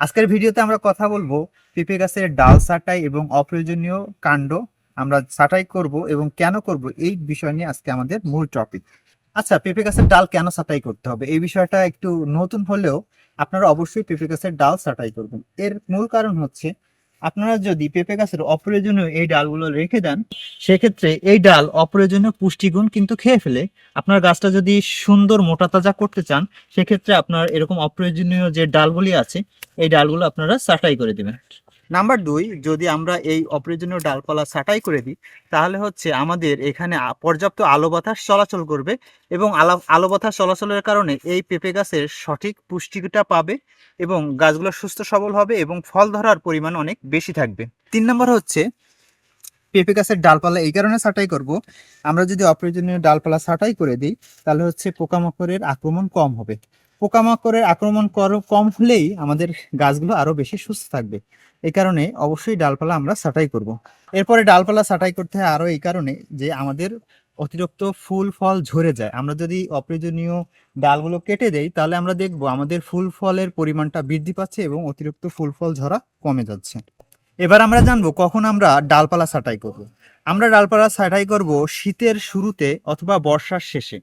আজকের ভিডিওতে আমরা কথা বলব পেঁপে গাছের ডাল ছাঁটাই এবং অপ্রয়োজনীয় কাণ্ড আমরা ছাঁটাই করব এবং কেন করব এই বিষয় নিয়ে আজকে আমাদের মূল টপিক আচ্ছা পেঁপে গাছের ডাল কেন ছাঁটাই করতে হবে? এই বিষয়টা একটু নতুন হলেও আপনারা অবশ্যই পেঁপে গাছের ডাল ছাঁটাই করবেন। এর মূল কারণ হচ্ছে আপনারা যদি পেঁপে গাছের অপ্রয়োজনীয় এই ডালগুলো রেখে দেন, সেক্ষেত্রে এই ডাল অপ্রয়োজনীয় পুষ্টিগুণ কিন্তু খেয়ে ফেলে। আপনার গাছটা যদি সুন্দর মোটা তাজা করতে চান, সেক্ষেত্রে আপনার এরকম অপ্রয়োজনীয় যে ডালগুলি আছে, এই ডালগুলো আপনারা ছাঁটাই করে দিবেন। নাম্বার দুই, যদি আমরা এই অপ্রয়োজনীয় ডালপালা ছাঁটাই করে দিই, তাহলে হচ্ছে আমাদের এখানে পর্যাপ্ত আলো বাতাস চলাচল করবে এবং আলো আলো বাতাস চলাচলের কারণে এই পেঁপে গাছের সঠিক পুষ্টিটা পাবে এবং গাছগুলো সুস্থ সবল হবে এবং ফল ধরার পরিমাণ অনেক বেশি থাকবে। তিন নম্বর হচ্ছে, পেঁপে গাছের ডালপালা এই কারণে ছাঁটাই করব। আমরা যদি অপ্রয়োজনীয় ডালপালা ছাঁটাই করে দিই, তাহলে হচ্ছে পোকামাকড়ের আক্রমণ কম হবে। পোকামাকড়ের আক্রমণ কর- কম হলেই আমাদের গাছগুলো আরও বেশি সুস্থ থাকবে। এই কারণে অবশ্যই ডালপালা আমরা ছাঁটাই করব। এরপরে ডালপালা ছাঁটাই করতে হয় আরও এই কারণে যে আমাদের অতিরিক্ত ফুল, ফল ঝরে যায়। আমরা যদি অপ্রয়োজনীয় ডালগুলো কেটে দেই, তাহলে আমরা দেখব আমাদের ফুল, ফলের পরিমাণটা বৃদ্ধি পাচ্ছে এবং অতিরিক্ত ফুল, ফল ঝরা কমে যাচ্ছে। এবার আমরা জানব কখন আমরা ডালপালা ছাঁটাই করব। আমরা ডালপালা ছাঁটাই করব শীতের শুরুতে অথবা বর্ষার শেষে।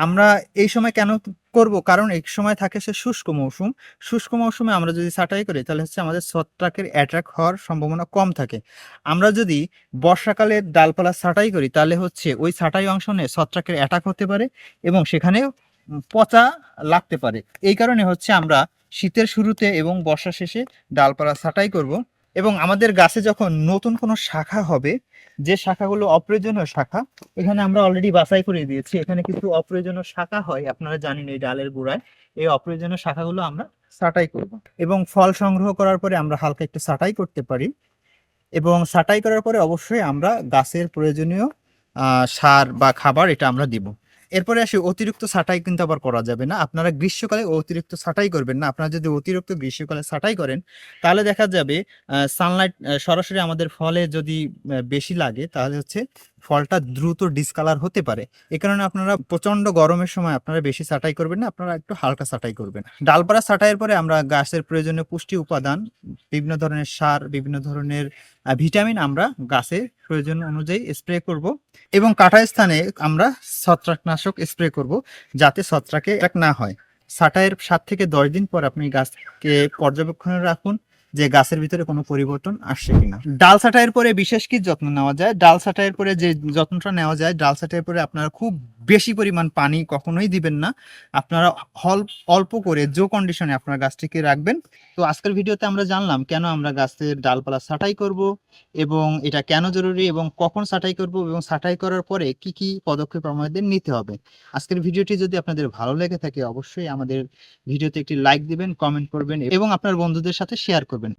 আমরা এই সময় কেন করব? কারণ এক সময় থাকে সে শুষ্ক মৌসুম। শুষ্ক মৌসুমে আমরা যদি ছাঁটাই করি, তাহলে হচ্ছে আমাদের ছত্রাকের অ্যাট্রাক হওয়ার সম্ভাবনা কম থাকে। আমরা যদি বর্ষাকালে ডালপালা ছাঁটাই করি, তাহলে হচ্ছে ওই ছাঁটাই অংশ নিয়ে ছত্রাকের অ্যাটাক হতে পারে এবং সেখানে পচা লাগতে পারে। এই কারণে হচ্ছে আমরা শীতের শুরুতে এবং বর্ষা শেষে ডালপালা ছাঁটাই করব। এবং আমাদের গাছে যখন নতুন কোনো শাখা হবে, যে শাখাগুলো অপ্রয়োজনীয় শাখা, এখানে আমরা অলরেডি বাছাই করে দিয়েছি। এখানে কিছু অপ্রয়োজনীয় শাখা হয়, আপনারা জানেন এই ডালের গোড়ায়। এই অপ্রয়োজনীয় শাখাগুলো আমরা ছাঁটাই করব। এবং ফল সংগ্রহ করার পরে আমরা হালকা একটু ছাঁটাই করতে পারি। এবং ছাঁটাই করার পরে অবশ্যই আমরা গাছের প্রয়োজনীয় সার বা খাবার এটা আমরা দিব। এরপরে আসে, অতিরিক্ত ছাটাই কিন্তু আবার করা যাবে না। আপনারা গ্রীষ্মকালে অতিরিক্ত ছাটাই করবেন না। আপনারা যদি অতিরিক্ত গ্রীষ্মকালে ছাটাই করেন, তাহলে দেখা যাবে সানলাইট সরাসরি আমাদের ফলে যদি বেশি লাগে, তাহলে হচ্ছে ফলটা দ্রুত ডিসকালার হতে পারে। এ কারণে আপনারা প্রচণ্ড গরমের সময় আপনারা বেশি ছাঁটাই করবেন না, আপনারা একটু হালকা ছাঁটাই করবেন। ডালপালা ছাঁটাইয়ের পরে আমরা গাছের প্রয়োজনীয় পুষ্টি উপাদান, বিভিন্ন ধরনের সার, বিভিন্ন ধরনের ভিটামিন আমরা গাছের প্রয়োজন অনুযায়ী স্প্রে করব এবং কাটা স্থানে আমরা ছত্রাকনাশক স্প্রে করব যাতে ছত্রাকে এক না হয়। ছাঁটাইয়ের সাত থেকে দশ দিন পর আপনি গাছকে পর্যবেক্ষণে রাখুন। যে গাছের ভিতরে কোনো পরিবর্তন আসছে কিনা। ডাল ছাঁটাইয়ের পরে বিশেষ কি যত্ন নেওয়া যায়? ডাল ছাঁটাইয়ের পরে যে যত্নটা নেওয়া যায়, ডাল ছাঁটাইয়ের পরে আপনারা খুব বেশি পরিমাণ পানি কখনোই দিবেন না। আপনারা অল্প করে জো কন্ডিশনে আপনার গাছটিকে রাখবেন। তো আজকের ভিডিওতে আমরা জানলাম কেন আমরা গাছের ডালপালা ছাঁটাই করব এবং এটা কেন জরুরি এবং কখন ছাঁটাই করব এবং ছাঁটাই করার পরে কি কি পদক্ষেপ আমাদের নিতে হবে। আজকের ভিডিওটি যদি আপনাদের ভালো লেগে থাকে অবশ্যই আমাদের ভিডিওতে একটি লাইক দিবেন কমেন্ট করবেন এবং আপনার বন্ধুদের সাথে শেয়ার করবেন।